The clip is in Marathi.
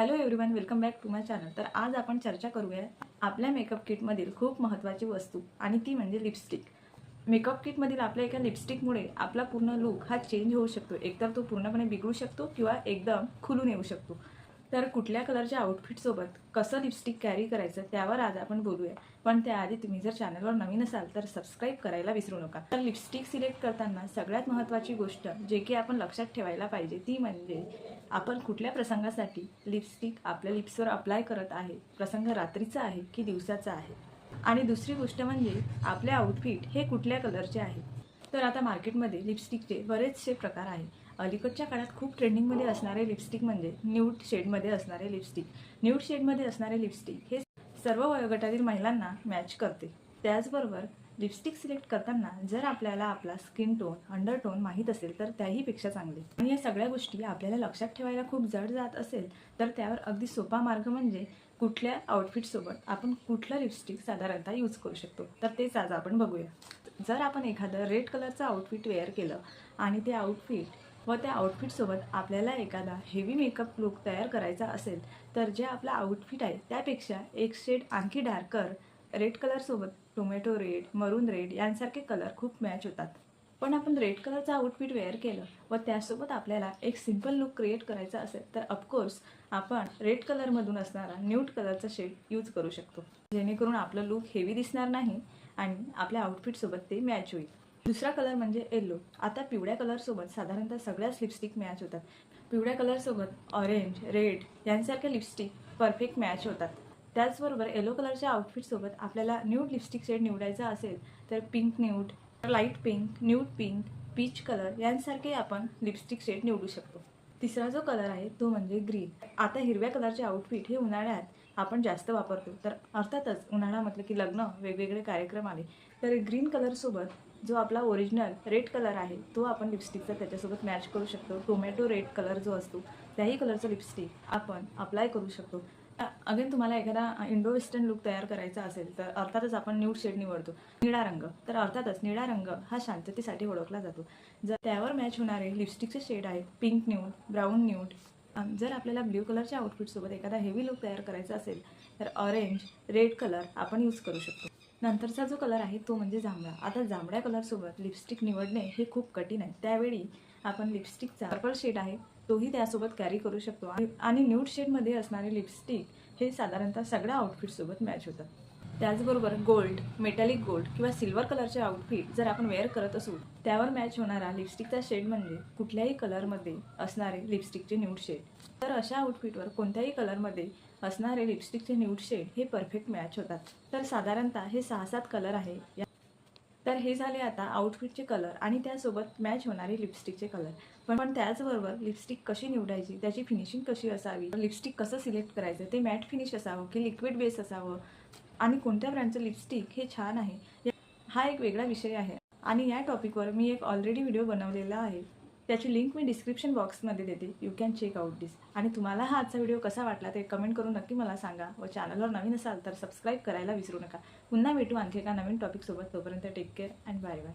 Hello everyone welcome back to my channel. तर आज आपण चर्चा करूया आपल्या मेकअप किटमधील खूप महत्त्वाची वस्तू आणि ती म्हणजे लिपस्टिक. मेकअप किटमधील आपल्या एका लिपस्टिकमुळे आपला पूर्ण लुक हा चेंज होऊ शकतो. एकतर तो पूर्णपणे बिघडू शकतो किंवा एकदम खुलून येऊ शकतो. तर कुठल्या कलरच्या आउटफिटसोबत कसं लिपस्टिक कॅरी करायचं त्यावर आज आपण बोलूया. पण त्याआधी तुम्ही जर चॅनलवर नवीन असाल तर सबस्क्राईब करायला विसरू नका. तर लिपस्टिक सिलेक्ट करताना सगळ्यात महत्त्वाची गोष्ट जे की आपण लक्षात ठेवायला पाहिजे ती म्हणजे आपण कुठल्या प्रसंगासाठी लिपस्टिक आपल्या लिप्सवर अप्लाय करत आहे प्रसंग रात्रीचा आहे की दिवसाचा आहे? आणि दुसरी गोष्ट म्हणजे आपले आउटफिट हे कुठल्या कलरचे आहे? तर आता मार्केटमध्ये लिपस्टिकचे बरेचसे प्रकार आहेत अलीकडच्या काळात खूप ट्रेंडिंगमध्ये असणारे लिपस्टिक म्हणजे न्यूड शेडमध्ये असणारे लिपस्टिक न्यूड शेडमध्ये असणारे लिपस्टिक हे सर्व वयोगटातील महिलांना मॅच करते. त्याचबरोबर लिपस्टिक सिलेक्ट करताना जर आपल्याला आपला स्किन टोन अंडरटोन माहीत असेल तर त्याहीपेक्षा चांगले. आणि या सगळ्या गोष्टी आपल्याला लक्षात ठेवायला खूप जड जात असेल तर त्यावर अगदी सोपा मार्ग म्हणजे कुठल्या आउटफिटसोबत आपण कुठलं लिपस्टिक साधारणतः यूज करू शकतो. तर तेच आज आपण बघूया. जर आपण एखादं रेड कलरचं आउटफिट वेअर केलं आणि ते आउटफिट व त्या आउटफिटसोबत आपल्याला एखादा हेवी मेकअप लुक तयार करायचा असेल तर जे आपलं आउटफिट आहे त्यापेक्षा एक शेड आणखी डार्कर रेड कलरसोबत टोमॅटो रेड मरून रेड यांसारखे कलर खूप मॅच होतात. पण आपण रेड कलरचं आउटफिट वेअर केलं व त्यासोबत आपल्याला एक सिंपल लुक क्रिएट करायचा असेल तर ऑफकोर्स आपण रेड कलरमधून असणारा न्यूट कलरचा शेड यूज करू शकतो. जेणेकरून आपलं लुक हेवी दिसणार नाही आणि आपल्या आउटफिटसोबत ते मॅच होईल. दुसरा कलर म्हणजे येल्लो आता पिवळ्या कलरसोबत साधारणतः सगळ्याच लिपस्टिक मॅच होतात. पिवळ्या कलरसोबत ऑरेंज रेड यांसारख्या लिपस्टिक परफेक्ट मॅच होतात. त्याचबरोबर येलो कलरच्या आउटफिटसोबत आपल्याला न्यूड लिपस्टिक शेड निवडायचा असेल तर pink nude light pink nude pink peach colour यांसारखे आपण लिपस्टिक शेड निवडू शकतो. तिसरा जो कलर आहे तो म्हणजे ग्रीन आता हिरव्या कलरचे आउटफिट हे उन्हाळ्यात आपण जास्त वापरतो. तर अर्थातच उन्हाळा म्हटलं की लग्न वेगवेगळे कार्यक्रम आले. तर ग्रीन कलरसोबत जो आपला ओरिजिनल रेड कलर आहे तो आपण लिपस्टिकचा त्याच्यासोबत मॅच करू शकतो. टोमॅटो रेड कलर जो असतो त्याही कलरचं लिपस्टिक आपण अप्लाय करू शकतो. अगेन तुम्हाला एखादा इंडो वेस्टर्न लुक तयार करायचा असेल तर अर्थातच आपण न्यूड शेड निवडतो. निळा रंग. तर अर्थातच निळा रंग हा शांततेसाठी ओळखला जातो. जर त्यावर मॅच होणारे लिपस्टिकचे शेड आहेत पिंक न्यूड ब्राऊन न्यूड जर आपल्याला ब्ल्यू कलरच्या आउटफिटसोबत एखादा हेवी लुक तयार करायचा असेल तर ऑरेंज रेड कलर आपण यूज करू शकतो. नंतरचा जो कलर आहे तो म्हणजे जांभळा. आता जांभळ्या कलरसोबत लिपस्टिक निवडणे हे खूप कठीण आहे. त्यावेळी आपण लिपस्टिकचा पर्पल शेड आहे तोही त्यासोबत कॅरी करू शकतो. आणि- आणि न्यूड शेडमध्ये असणारे लिपस्टिक हे साधारणतः सगळ्या आउटफिटसोबत मॅच होतात. त्याचबरोबर गोल्ड मेटॅलिक गोल्ड किंवा सिल्वर कलरचे आउटफिट जर आपण वेअर करत असू त्यावर मॅच होणारा लिपस्टिकचा शेड म्हणजे कुठल्याही कलरमध्ये असणारे लिपस्टिकचे न्यूड शेड तर अशा आउटफिटवर कोणत्याही कलरमध्ये असणारे लिपस्टिकचे न्यूड शेड हे परफेक्ट मॅच होतात. तर साधारणतः हे सहा सात कलर आहे. तर हे झाले आता आउटफिटचे कलर आणि त्यासोबत मॅच होणारे लिपस्टिकचे कलर पण पण त्याचबरोबर लिपस्टिक कशी निवडायची त्याची फिनिशिंग कशी असावी लिपस्टिक कसं सिलेक्ट करायचं ते मॅट फिनिश असावं की लिक्विड बेस असावं आणि कोणत्या ब्रँडचं लिपस्टिक हे छान आहे हा एक वेगळा विषय आहे. आणि या टॉपिकवर मी एक ऑलरेडी व्हिडिओ बनवलेला आहे. त्याची लिंक मी डिस्क्रिप्शन बॉक्समध्ये देते. You can check out this आणि तुम्हाला हा आजचा व्हिडिओ कसा वाटला ते कमेंट करून नक्की मला सांगा. व चॅनलवर नवीन असाल तर सबस्क्राईब करायला विसरू नका. पुन्हा भेटू आणखी एका नवीन टॉपिकसोबत तोपर्यंत take care and bye bye